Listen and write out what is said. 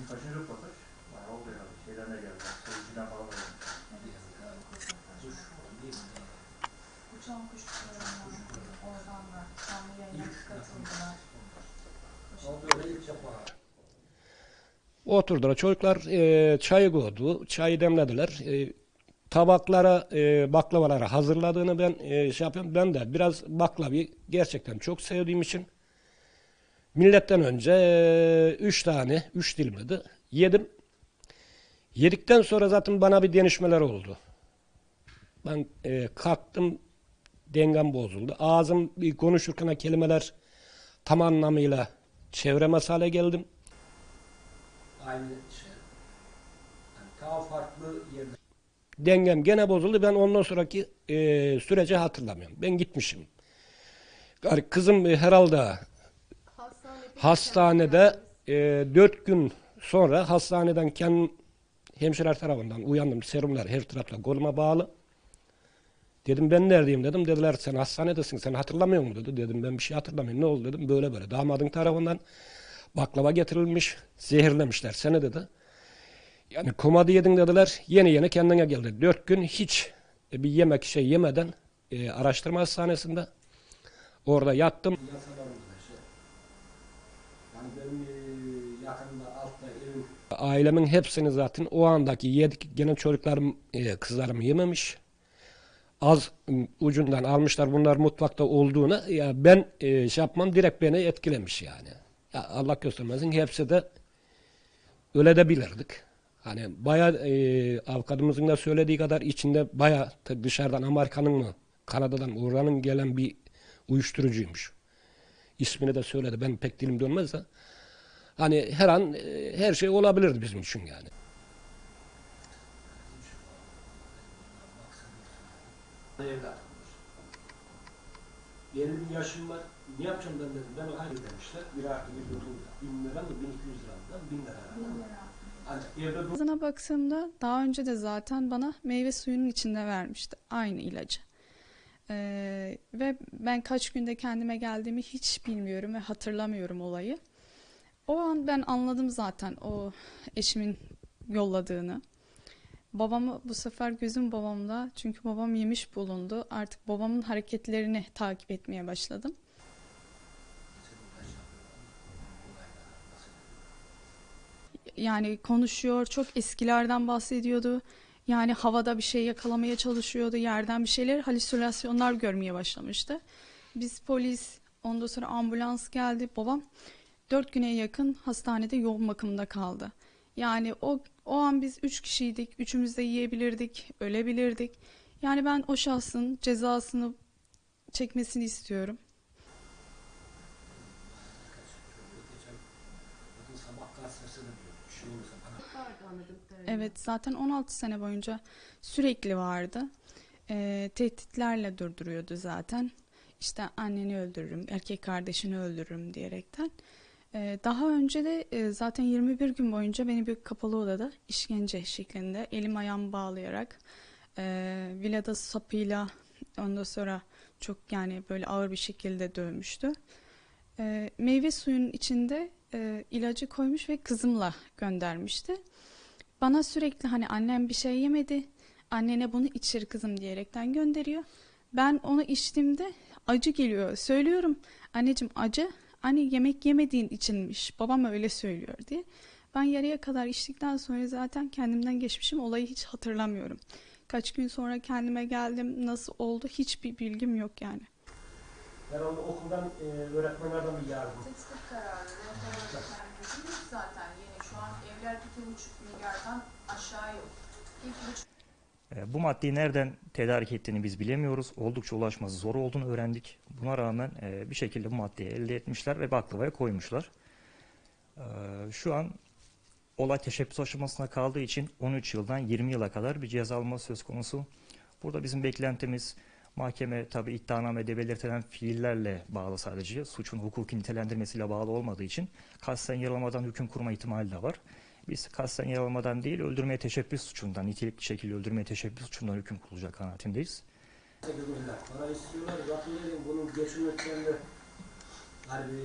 Sizin kaçıncı röportaj? Bayağı oldu herhalde. Şeyden de geldi. Seyirciden falan da geldi. Uçan kuşlarından oradan da canlı yayına katıldılar. Oturdular. Çocuklar e, çayı koydu. Çayı demlediler. E, tabaklara, e, baklavalara hazırladığını ben e, şey yapıyorum. Ben de biraz baklavayı gerçekten çok sevdiğim için milletten önce üç tane, üç dilimdi. Yedim. Yedikten sonra zaten bana bir denişmeler oldu. Ben e, kalktım, dengem bozuldu. Ağzım bir konuşurken kelimeler tam anlamıyla çevremez hale geldim. aynı şey. Yani daha farklı yerler. dengem gene bozuldu. Ben ondan sonraki e, süreci hatırlamıyorum. Ben gitmişim. Yani kızım e, herhalde hastanede e, dört gün sonra hastaneden kendim hemşireler tarafından uyandım. Serumlar her tarafta koluma bağlı. Dedim ben neredeyim dedim. Dediler sen hastanedesin sen hatırlamıyor musun dedi. Dedim ben bir şey hatırlamıyorum. Ne oldu dedim. Böyle böyle damadın tarafından baklava getirilmiş. Zehirlemişler seni dedi. Yani komadı yedin dediler. Yeni yeni kendine geldi. Dört gün hiç e, bir yemek şey yemeden e, araştırma hastanesinde orada yattım. Benim e, Ailemin hepsini zaten o andaki yedik. Gene çocuklarım, e, kızlarım yememiş. Az ucundan almışlar bunlar mutfakta olduğunu. Ya ben e, şey yapmam direkt beni etkilemiş yani. Ya Allah göstermesin hepsi de öyle de bilirdik. Hani baya e, avukatımızın da söylediği kadar içinde baya dışarıdan Amerika'nın mı Kanada'dan oranın gelen bir uyuşturucuymuş. İsmini de söyledi. Ben pek dilim dönmez de. Hani her an e, her şey olabilirdi bizim için yani. evlatımdır. Benim bir yaşım var. Ne yapacağım ben dedim. Ben hayır demişler. Bir artı bir otur. Bin lira mı? Bin iki yüz lira mı? Bin lira. Hani evde bu Ağzına baktığımda daha önce de zaten bana meyve suyunun içinde vermişti aynı ilacı. Ee, ve ben kaç günde kendime geldiğimi hiç bilmiyorum ve hatırlamıyorum olayı. O an ben anladım zaten o eşimin yolladığını. Babamı bu sefer gözüm babamda çünkü babam yemiş bulundu. Artık babamın hareketlerini takip etmeye başladım. Yani konuşuyor, çok eskilerden bahsediyordu. Yani havada bir şey yakalamaya çalışıyordu, yerden bir şeyler, halüsinasyonlar görmeye başlamıştı. Biz polis, ondan sonra ambulans geldi. Babam dört güne yakın hastanede yoğun bakımda kaldı. Yani o, o an biz üç kişiydik, üçümüz de yiyebilirdik, ölebilirdik. Yani ben o şahsın cezasını çekmesini istiyorum. Bakın sabah gazetesini diyor. Bir şey olursa bana Evet zaten 16 sene boyunca sürekli vardı. Ee, tehditlerle durduruyordu zaten. İşte anneni öldürürüm, erkek kardeşini öldürürüm diyerekten. Ee, daha önce de e, zaten 21 gün boyunca beni bir kapalı odada işkence şeklinde elim ayağımı bağlayarak e, villada sapıyla ondan sonra çok yani böyle ağır bir şekilde dövmüştü. E, meyve suyunun içinde e, ilacı koymuş ve kızımla göndermişti. Bana sürekli hani annem bir şey yemedi. Annene bunu içir kızım diyerekten gönderiyor. Ben onu içtiğimde acı geliyor. Söylüyorum anneciğim acı. Anne yemek yemediğin içinmiş. Babam öyle söylüyor diye. Ben yarıya kadar içtikten sonra zaten kendimden geçmişim. Olayı hiç hatırlamıyorum. Kaç gün sonra kendime geldim. Nasıl oldu hiçbir bilgim yok yani. Herhalde okuldan e, öğretmenlerden bir yardım. Tetkik kararı, yok zaten yeni. Şu an evler 2,5 milyardan aşağı yok. 2,5 E, Bu maddeyi nereden tedarik ettiğini biz bilemiyoruz. Oldukça ulaşması zor olduğunu öğrendik. Buna rağmen e, bir şekilde bu maddeyi elde etmişler ve baklavaya koymuşlar. E, Şu an olay teşebbüs aşamasına kaldığı için 13 yıldan 20 yıla kadar bir ceza alması söz konusu. Burada bizim beklentimiz mahkeme tabi iddianamede belirtilen fiillerle bağlı sadece. Suçun hukuki nitelendirmesiyle bağlı olmadığı için kasten yaralamadan hüküm kurma ihtimali de var. Biz kasten yaralamadan değil öldürmeye teşebbüs suçundan, nitelikli şekilde öldürmeye teşebbüs suçundan hüküm kurulacak kanaatindeyiz. Para istiyorlar. Dedim bunun de hani